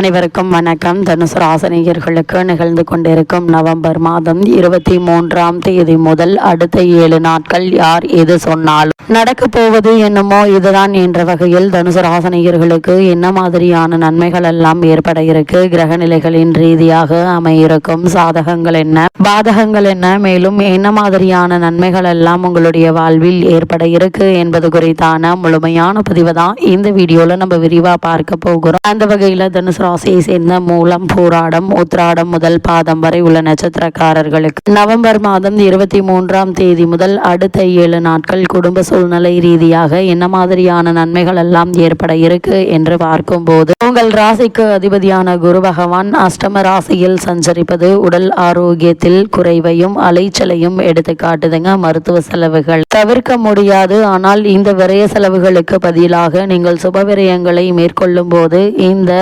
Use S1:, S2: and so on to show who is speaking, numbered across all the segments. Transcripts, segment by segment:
S1: அனைவருக்கும் வணக்கம். தனுசு ராசனிகர்களுக்கு நிகழ்ந்து கொண்டிருக்கும் நவம்பர் மாதம் இருபத்தி மூன்றாம் தேதி முதல் அடுத்த ஏழு நாட்கள் யார் எது சொன்னாலும் நடக்க போவது என்னமோ இதுதான் என்ற வகையில் தனுசு ராசனிகர்களுக்கு என்ன மாதிரியான நன்மைகள் எல்லாம் ஏற்பட இருக்கு? கிரக நிலைகளின் ரீதியாக அமையிருக்கும் சாதகங்கள் என்ன? பாதகங்கள் என்ன? மேலும் என்ன மாதிரியான நன்மைகள் எல்லாம் உங்களுடைய வாழ்வில் ஏற்பட இருக்கு என்பது குறித்தான முழுமையான பதிவு தான் இந்த வீடியோல நம்ம விரிவா பார்க்க போகிறோம். அந்த வகையில தனுசு ராசியை சேர்ந்த மூலம் பூராடம் உத்ராடம் முதல் பாதம் வரை உள்ள நட்சத்திரக்காரர்களுக்கு நவம்பர் மாதம் இருபத்தி மூன்றாம் தேதி முதல் அடுத்த ஏழு நாட்கள் குடும்ப சூழ்நிலை ரீதியாக என்ன மாதிரியான நன்மைகள் எல்லாம் ஏற்பட இருக்கு என்று பார்க்கும்போது உங்கள் ராசிக்கு அதிபதியான குரு பகவான் அஷ்டம ராசியில் சஞ்சரிப்பது உடல் ஆரோக்கியத்தில் குறைவையும் அலைச்சலையும் எடுத்து காட்டுதுங்க. மருத்துவ செலவுகள் தவிர்க்க முடியாது. ஆனால் இந்த விரய செலவுகளுக்கு பதிலாக நீங்கள் சுப விரயங்களை மேற்கொள்ளும் போது இந்த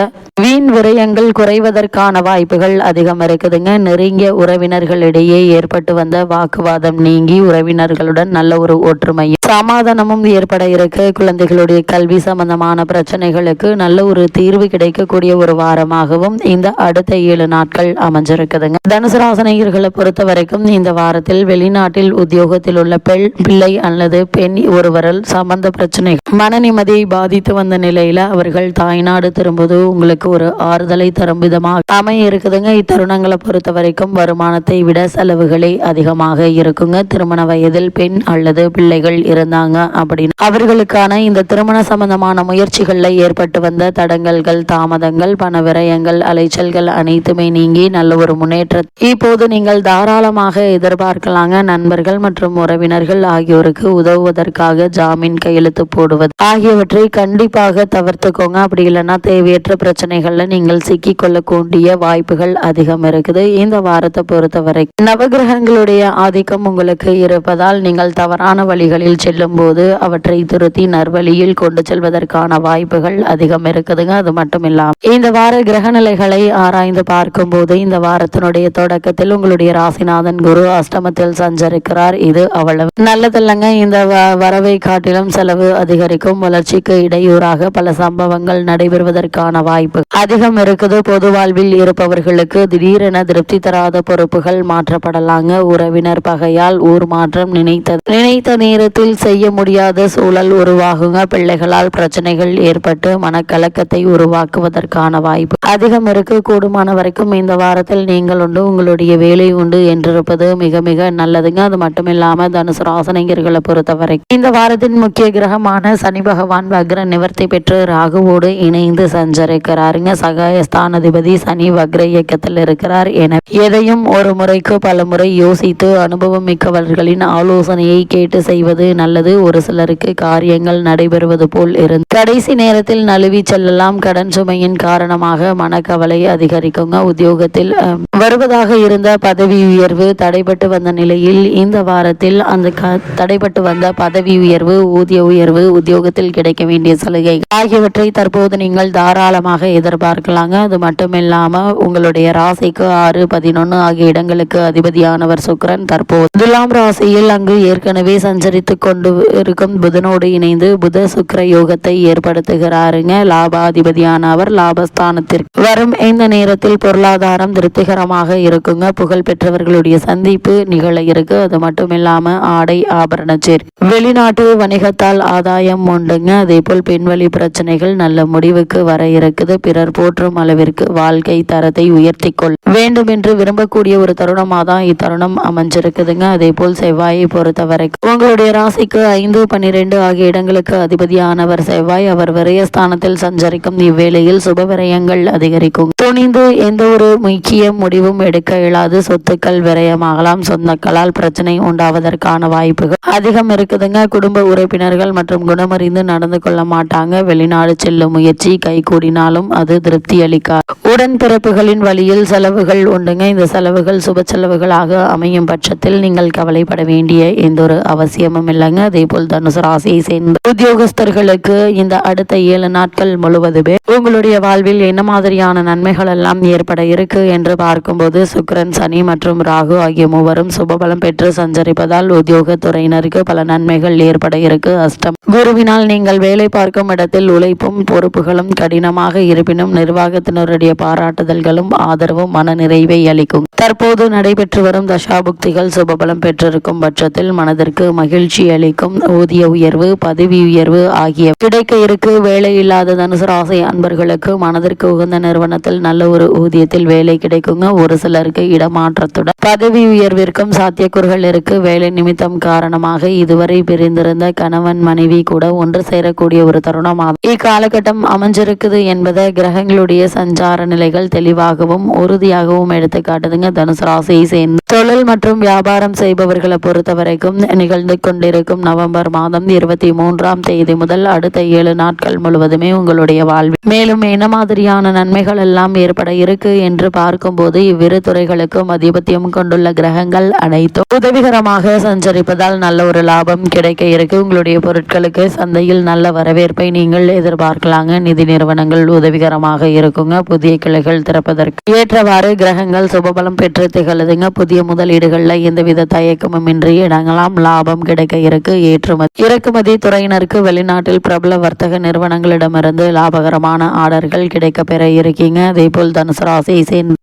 S1: வீண் விரயங்கள் குறைவதற்கான வாய்ப்புகள் அதிகம் இருக்குதுங்க. நெருங்கிய உறவினர்களிடையே ஏற்பட்டு வந்த வாக்குவாதம் நீங்கி உறவினர்களுடன் நல்ல ஒரு ஒற்றுமையும் சமாதானமும் ஏற்பட இருக்கு. குழந்தைகளுடைய கல்வி சம்பந்தமான பிரச்சனைகளுக்கு நல்ல ஒரு தீர்வு கிடைக்கக்கூடிய ஒரு வாரமாகவும் இந்த அடுத்த ஏழு நாட்கள் அமைஞ்சிருக்குதுங்க. தனுசு ராசனையர்களை பொறுத்த வரைக்கும் இந்த வாரத்தில் வெளிநாட்டில் உத்தியோகத்தில் உள்ள பெண் பிள்ளை அல்லது பெண் ஒருவரால் சம்பந்த பிரச்சனை மன நிம்மதியை பாதித்து வந்த நிலையில அவர்கள் தாய்நாடு திரும்புவது உங்களுக்கு ஒரு ஆறுதலை தரும் விதமாக அமைய இருக்குதுங்க. இத்தருணங்களை பொறுத்த வரைக்கும் வருமானத்தை விட செலவுகளே அதிகமாக இருக்குங்க. திருமண வயதில் பெண் அல்லது பிள்ளைகள் இருந்தாங்க அப்படின்னு அவர்களுக்கான இந்த திருமண சம்பந்தமான முயற்சிகளில் ஏற்பட்டு வந்த தடங்கல்கள் தாமதங்கள் பண விரயங்கள் அலைச்சல்கள் அனைத்துமே நீங்கி நல்ல ஒரு முன்னேற்றம் இப்போது நீங்கள் தாராளமாக எதிர்பார்க்கலாங்க. நண்பர்கள் மற்றும் உறவினர்கள் ஆகியோருக்கு உதவுவதற்காக ஜாமீன் கையெழுத்து போடுவது ஆகியவற்றை கண்டிப்பாக தவிர்த்துக்கோங்க. அப்படி இல்லைன்னா தேவையற்ற பிரச்சனைகள் பிரச்சனைகளில் நீங்கள் சிக்கிக்கொள்ளக்கூடிய வாய்ப்புகள் அதிகம் இருக்குது. இந்த வாரத்தை பொறுத்தவரை நவகிரகங்களுடைய ஆதிக்கம் உங்களுக்கு இருப்பதால் நீங்கள் தவறான வழிகளில் செல்லும் போது அவற்றை திருத்தி நற்வழியில் கொண்டு செல்வதற்கான வாய்ப்புகள் அதிகம் இருக்குதுங்க. அது மட்டும் இல்லாம இந்த வார கிரக நிலைகளை ஆராய்ந்து பார்க்கும் போது இந்த வாரத்தினுடைய தொடக்கத்தில் உங்களுடைய ராசிநாதன் குரு அஷ்டமத்தில் சஞ்சரிக்கிறார். இது அவ்வளவு நல்லதில்லைங்க. இந்த வரவை காட்டிலும் செலவு அதிகரிக்கும். வளர்ச்சிக்கு இடையூறாக பல சம்பவங்கள் நடைபெறுவதற்கான வாய்ப்பு அதிகம் இருக்குது. பொது வாழ்வில் இருப்பவர்களுக்கு திடீரென திருப்தி தராத பொறுப்புகள் மாற்றப்படலாங்க. உறவினர் பகையால் ஊர் மாற்றம் நினைத்த நினைத்த நேரத்தில் செய்ய முடியாத சூழல் உருவாகுங்க. பிள்ளைகளால் பிரச்சனைகள் ஏற்பட்டு மனக்கலக்கத்தை உருவாக்குவதற்கான வாய்ப்பு அதிகம் இருக்கு. கூடுமான வரைக்கும் இந்த வாரத்தில் நீங்கள் உண்டு. உங்களுடைய வேலை உண்டு என்றிருப்பது மிக மிக நல்லதுங்க. அது மட்டும் இல்லாம தனுசு ராசனைஞர்களை பொறுத்தவரை இந்த வாரத்தின் முக்கிய கிரகமான சனி பகவான் வக்ர நிவர்த்தி பெற்று ராகுவோடு இணைந்து சஞ்சரிக்கிறாருங்க. சகாய ஸ்தானதிபதி சனி வக்ர இயக்கத்தில் இருக்கிறார். என எதையும் ஒரு முறைக்கு பல முறை யோசித்து அனுபவம் மிக்கவர்களின் ஆலோசனையை கேட்டு செய்வது நல்லது. ஒரு சிலருக்கு காரியங்கள் நடைபெறுவது போல் இருந்து கடைசி நேரத்தில் நழுவி செல்லலாம். கடன் சுமையின் காரணமாக மனக்கவலை அதிகரிக்குங்க. உத்தியோகத்தில் வருவதாக இருந்த பதவி உயர்வு தடைபட்டு வந்த நிலையில் இந்த வாரத்தில் அந்த தடைபட்டு வந்த பதவி உயர்வு ஊதிய உயர்வு உத்தியோகத்தில் கிடைக்க வேண்டிய சலுகை ஆகியவற்றை தற்போது நீங்கள் தாராளமாக எதிர்பார்க்கலாங்க. அது மட்டும் இல்லாமல் உங்களுடைய ராசிக்கு ஆறு பதினொன்னு ஆகிய இடங்களுக்கு அதிபதியானவர் சுக்கிரன் தற்போது துலாம் ராசியில் அங்கு ஏற்கனவே சஞ்சரித்து கொண்டு இருக்கும் புதனோடு இணைந்து புத சுக்கிர யோகத்தை ஏற்படுத்துகிறாருங்க. லாபாதிபதியான அவர் லாபஸ்தானத்திற்கு வரும். இந்த நேரத்தில் பொருளாதாரம் திருப்திகரமாக இருக்குங்க. புகழ் பெற்றவர்களுடைய சந்திப்பு நிகழ இருக்கு. அது மட்டும் இல்லாம ஆடை ஆபரண சேர். வெளிநாட்டு வணிகத்தால் ஆதாயம் உண்டுங்க. அதே போல் பெண்வழி பிரச்சனைகள் நல்ல முடிவுக்கு வர இருக்குது. பிறர் சிலர் போற்றும் அளவிற்கு வாழ்க்கை தரத்தை உயர்த்தி கொள் வேண்டும் என்று விரும்பக்கூடிய ஒரு தருணமாக தான் இத்தருணம் அமைஞ்சிருக்குதுங்க. அதே போல் செவ்வாயை பொறுத்த வரைக்கும் உங்களுடைய ராசிக்கு ஐந்து பன்னிரெண்டு ஆகிய இடங்களுக்கு அதிபதியானவர் செவ்வாய் அவர் விரயஸ்தானத்தில் சஞ்சரிக்கும் இவ்வேளையில் சுப விரயங்கள் அதிகரிக்கும். துணிந்து எந்த ஒரு முக்கிய முடிவும் எடுக்க இயலாது. சொத்துக்கள் விரயமாகலாம். சொந்தக்களால் பிரச்சனை உண்டாவதற்கான வாய்ப்புகள் அதிகம் இருக்குதுங்க. குடும்ப உறுப்பினர்கள் மற்றும் குணமறிந்து நடந்து கொள்ள மாட்டாங்க. வெளிநாடு செல்லும் முயற்சி கை கூடினாலும் அது திருப்தி அளிக்காது உடன்பிறப்புகளின் வழியில் செலவுகள் உண்டுங்க. இந்த செலவுகள் சுப செலவுகளாக அமையும் பட்சத்தில் நீங்கள் கவலைப்பட வேண்டிய எந்த ஒரு அவசியமும் இல்லைங்க. அதே போல் தனுசு ராசியை சேர்ந்த உத்தியோகஸ்தர்களுக்கு இந்த அடுத்த ஏழு நாட்கள் முழுவதுமே உங்களுடைய வாழ்வில் என்ன மாதிரியான நன்மைகள் எல்லாம் ஏற்பட இருக்கு என்று பார்க்கும்போது சுக்கரன் சனி மற்றும் ராகு ஆகிய மூவரும் சுபபலம் பெற்று சஞ்சரிப்பதால் உத்தியோகத்துறையினருக்கு பல நன்மைகள் ஏற்பட இருக்கு. அஷ்டம். குருவினால் நீங்கள் வேலை பார்க்கும் இடத்தில் உழைப்பும் பொறுப்புகளும் கடினமாக இருப்பினும் செய்யும் நிர்வாகத்தினருடைய பாராட்டுதல்களும் ஆதரவும் மன நிறைவை அளிக்கும். தற்போது நடைபெற்று வரும் தசாபுக்திகள் சுபபலம் பெற்றிருக்கும் பட்சத்தில் மனதிற்கு மகிழ்ச்சி அளிக்கும் ஊதிய உயர்வு பதவி உயர்வு ஆகிய கிடைக்க இருக்கு வேலை இல்லாத தனுசு ராசி அன்பர்களுக்கு மனதிற்கு உகந்த நிறுவனத்தில் நல்ல ஒரு ஊதியத்தில் வேலை கிடைக்குங்க. ஒரு சிலருக்கு இடமாற்றத்துடன் பதவி உயர்விற்கும் சாத்தியக்கூறுகள் இருக்கு. வேலை நிமித்தம் காரணமாக இதுவரை பிரிந்திருந்த கணவன் மனைவி கூட ஒன்று சேரக்கூடிய ஒரு தருணமாகும் இக்காலகட்டம் அமைஞ்சிருக்குது என்பதை கிரகங்களுடைய சஞ்சார நிலைகள் தெளிவாகவும் உறுதியாகவும் எடுத்து காட்டுதுங்க. தனுசு ராசியை சேர்ந்து தொழில் மற்றும் வியாபாரம் செய்பவர்களை பொறுத்த வரைக்கும் நிகழ்ந்து கொண்டிருக்கும் நவம்பர் மாதம் இருபத்தி மூன்றாம் தேதி முதல் அடுத்த ஏழு நாட்கள் முழுவதுமே உங்களுடைய வாழ்வில் மேலும் என்ன மாதிரியான நன்மைகள் எல்லாம் ஏற்பட இருக்கு என்று பார்க்கும்போது இவ்விரு துறைகளுக்கும் அதிபத்தியம் கொண்டுள்ள கிரகங்கள் அனைத்தும் உதவிகரமாக சஞ்சரிப்பதால் நல்ல ஒரு லாபம் கிடைக்க இருக்கு. உங்களுடைய பொருட்களுக்கு சந்தையில் நல்ல வரவேற்பை நீங்கள் எதிர்பார்க்கலாங்க. நிதி நிறுவனங்கள் உதவிகரம் உதவிகரமாக இருக்குங்க. புதிய கிளைகள் திறப்பதற்கு ஏற்றவாறு கிரகங்கள் சுபபலம் பெற்று திகழுதுங்க. புதிய முதலீடுகள்ல எந்தவித தயக்கமும் இன்றி இடங்களாம் லாபம் கிடைக்க இருக்கு. ஏற்றுமதி இறக்குமதி துறையினருக்கு வெளிநாட்டில் பிரபல வர்த்தக நிறுவனங்களிடமிருந்து லாபகரமான ஆர்டர்கள் கிடைக்க பெற இருக்கீங்க. அதே போல் தனுசு ராசி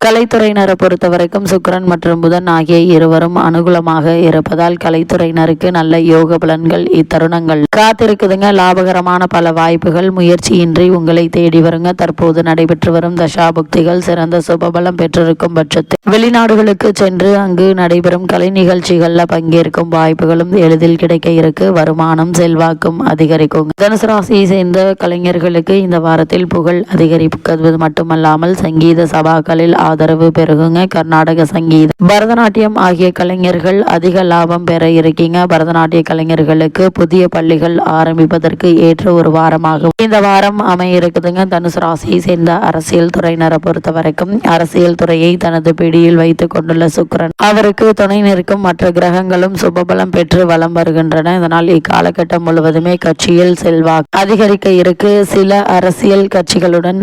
S1: கலைத்துறையினரை பொறுத்தவரைக்கும் சுக்கரன் மற்றும் புதன் ஆகிய இருவரும் அனுகூலமாக இருப்பதால் கலைத்துறையினருக்கு நல்ல யோக பலன்கள் இத்தருணங்கள் காத்திருக்குதுங்க. லாபகரமான பல வாய்ப்புகள் முயற்சியின்றி உங்களை தேடி வருங்க. தற்போது தற்போது நடைபெற்று வரும் தசாபுக்திகள் சிறந்த சுபபலம் பெற்றிருக்கும் பட்சத்தில். வெளிநாடுகளுக்கு சென்று அங்கு நடைபெறும் கலை நிகழ்ச்சிகளில் பங்கேற்கும் வாய்ப்புகளும் எளிதில் கிடைக்க இருக்கு. வருமானம் செல்வாக்கும் அதிகரிக்கும் தனுசு ராசியை சேர்ந்த கலைஞர்களுக்கு இந்த வாரத்தில் புகழ் அதிகரிப்பது மட்டுமல்லாமல் சங்கீத சபாக்களில் ஆதரவு பெருகுங்க. கர்நாடக சங்கீதம் பரதநாட்டியம் ஆகிய கலைஞர்கள் அதிக லாபம் பெற இருக்கீங்க. பரதநாட்டிய கலைஞர்களுக்கு புதிய பள்ளிகள் ஆரம்பிப்பதற்கு ஏற்ற ஒரு வாரமாகும் இந்த வாரம் அமைய இருக்குதுங்க. தனுசு ராசியை சேர்ந்த அரசியல் துறையினரை பொறுத்த வரைக்கும் அரசியல் துறையை தனது பிடியில் வைத்துக் கொண்டுள்ள சுக்கரன். அவருக்கு துணை நிற்கும் மற்ற கிரகங்களும் சுபபலம் பெற்று வலம் வருகின்றன. இதனால் இக்காலகட்டம் முழுவதுமே கட்சியில் செல்வாக்கு அதிகரிக்க இருக்கு. சில அரசியல் கட்சிகளுடன்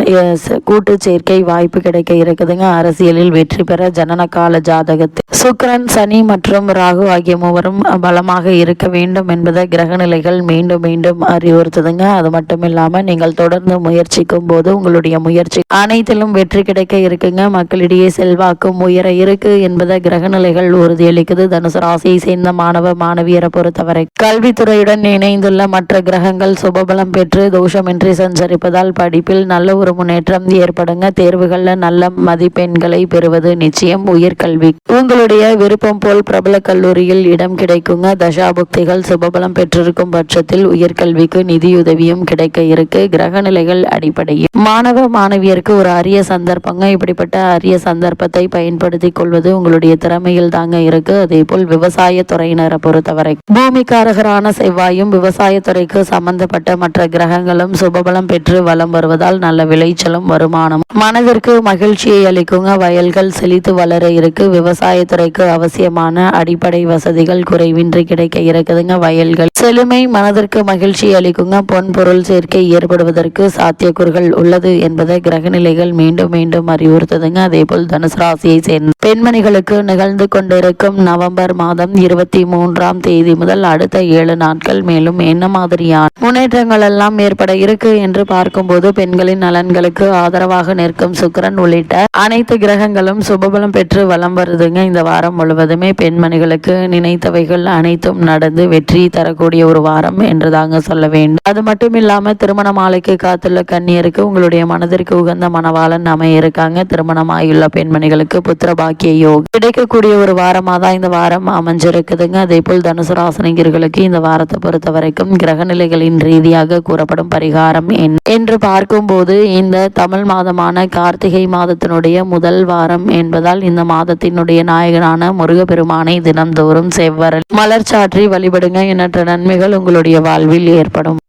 S1: கூட்டு சேர்க்கை வாய்ப்பு கிடைக்க இருக்குதுங்க. அரசியலில் வெற்றி பெற ஜனன கால ஜாதகத்தில் சுக்கரன் சனி மற்றும் ராகு ஆகிய மூவரும் பலமாக இருக்க வேண்டும் என்பதை கிரக நிலைகள் மீண்டும் மீண்டும் அறிவுறுத்துதுங்க. அது மட்டும் இல்லாம நீங்கள் தொடர்ந்து முயற்சிக்கும் போது உங்களுடைய முயற்சி. அனைத்திலும் வெற்றி கிடைக்க இருக்குங்க. மக்களிடையே செல்வாக்கும் உயர இருக்கு என்பதை கிரக நிலைகள் உறுதியளிக்குது. தனுசு ராசியை சேர்ந்த மாணவ மாணவியரை பொறுத்தவரை. கல்வித்துறையுடன் இணைந்துள்ள மற்ற கிரகங்கள் சுபபலம் பெற்று தோஷமின்றி சஞ்சரிப்பதால் படிப்பில் நல்ல ஒரு முன்னேற்றம் ஏற்படுங்க. தேர்வுகள்ல நல்ல மதிப்பெண்களை பெறுவது நிச்சயம் உயர்கல்வி உங்களுடைய விருப்பம் போல் பிரபல கல்லூரியில் இடம் கிடைக்குங்க. தசாபுக்திகள் சுபபலம் பெற்றிருக்கும் பட்சத்தில் உயர்கல்விக்கு நிதியுதவியும் கிடைக்க இருக்கு. கிரக நிலைகள் அடிப்படையில். மாணவ மாணவியருக்கு ஒரு அரிய சந்தர்ப்பங்க. இப்படிப்பட்ட அரிய சந்தர்ப்பத்தை பயன்படுத்தி கொள்வது உங்களுடைய திறமையில் தாங்க இருக்கு. அதே போல் விவசாய துறையினரை பொறுத்தவரை பூமிக்காரகரான செவ்வாயும் விவசாயத்துறைக்கு சம்பந்தப்பட்ட மற்ற கிரகங்களும் சுபபலம் பெற்று வலம் வருவதால் நல்ல விளைச்சலும் வருமானம் மனதிற்கு மகிழ்ச்சியை அளிக்குங்க. வயல்கள் செழித்து வளர இருக்கு. விவசாயத்துறைக்கு அவசியமான அடிப்படை வசதிகள் குறைவின்றி கிடைக்க இருக்குதுங்க. வயல்கள் செழுமை மனதிற்கு மகிழ்ச்சி அளிக்குங்க. பொன் பொருள் சேர்க்கை ஏற்படுவதற்கு சாத்தியக்கூறுகள் உள்ளது என்பதை கிரகநிலைகள் மீண்டும் மீண்டும் அறிவுறுத்துதுங்க. அதே போல் தனுசு ராசியை சேர்ந்த பெண்மணிகளுக்கு நிகழ்ந்து கொண்டிருக்கும் நவம்பர் மாதம் இருபத்தி மூன்றாம் தேதி முதல் அடுத்த ஏழு நாட்கள் மேலும் என்ன மாதிரியான முன்னேற்றங்கள் எல்லாம் ஏற்பட இருக்கு என்று பார்க்கும்போது பெண்களின் நலன்களுக்கு ஆதரவாக நிற்கும் சுக்கரன் உள்ளிட்ட அனைத்து கிரகங்களும் சுபபலம் பெற்று வலம் வருதுங்க. இந்த வாரம் முழுவதுமே பெண்மணிகளுக்கு நினைத்தவைகள் அனைத்தும் நடந்து வெற்றி தரக்கூடிய ஒரு வாரம் என்று தாங்க சொல்ல வேண்டும். அது மட்டும் இல்லாம திருமண மாலைக்கு காத்துள்ள கண்ணியருக்கு உங்களுடைய மனதிற்கு உகந்த மணவாளன் அமைய இருக்காங்க. திருமணமாயுள்ள பெண்மணிகளுக்கு புத்திர பாக்கிய யோகம் கிடைக்கக்கூடிய ஒரு வாரமாக தான் இந்த வாரம் அமைஞ்சிருக்குதுங்க. அதே போல் தனுசு ராசனிகர்களுக்கு இந்த வாரத்தை பொறுத்த வரைக்கும் கிரகநிலைகளின் ரீதியாக கூறப்படும் பரிகாரம் என்ன? என்று பார்க்கும்போது இந்த தமிழ் மாதமான கார்த்திகை மாதத்தினுடைய முதல் வாரம் என்பதால் இந்த மாதத்தினுடைய நாயகனான முருகப்பெருமானை தினம்தோறும் செவ்வரல் மலர் சாற்றி வழிபடுங்க. எண்ணற்ற நன்மைகள் உங்களுடைய வாழ்வில் ஏற்படும்.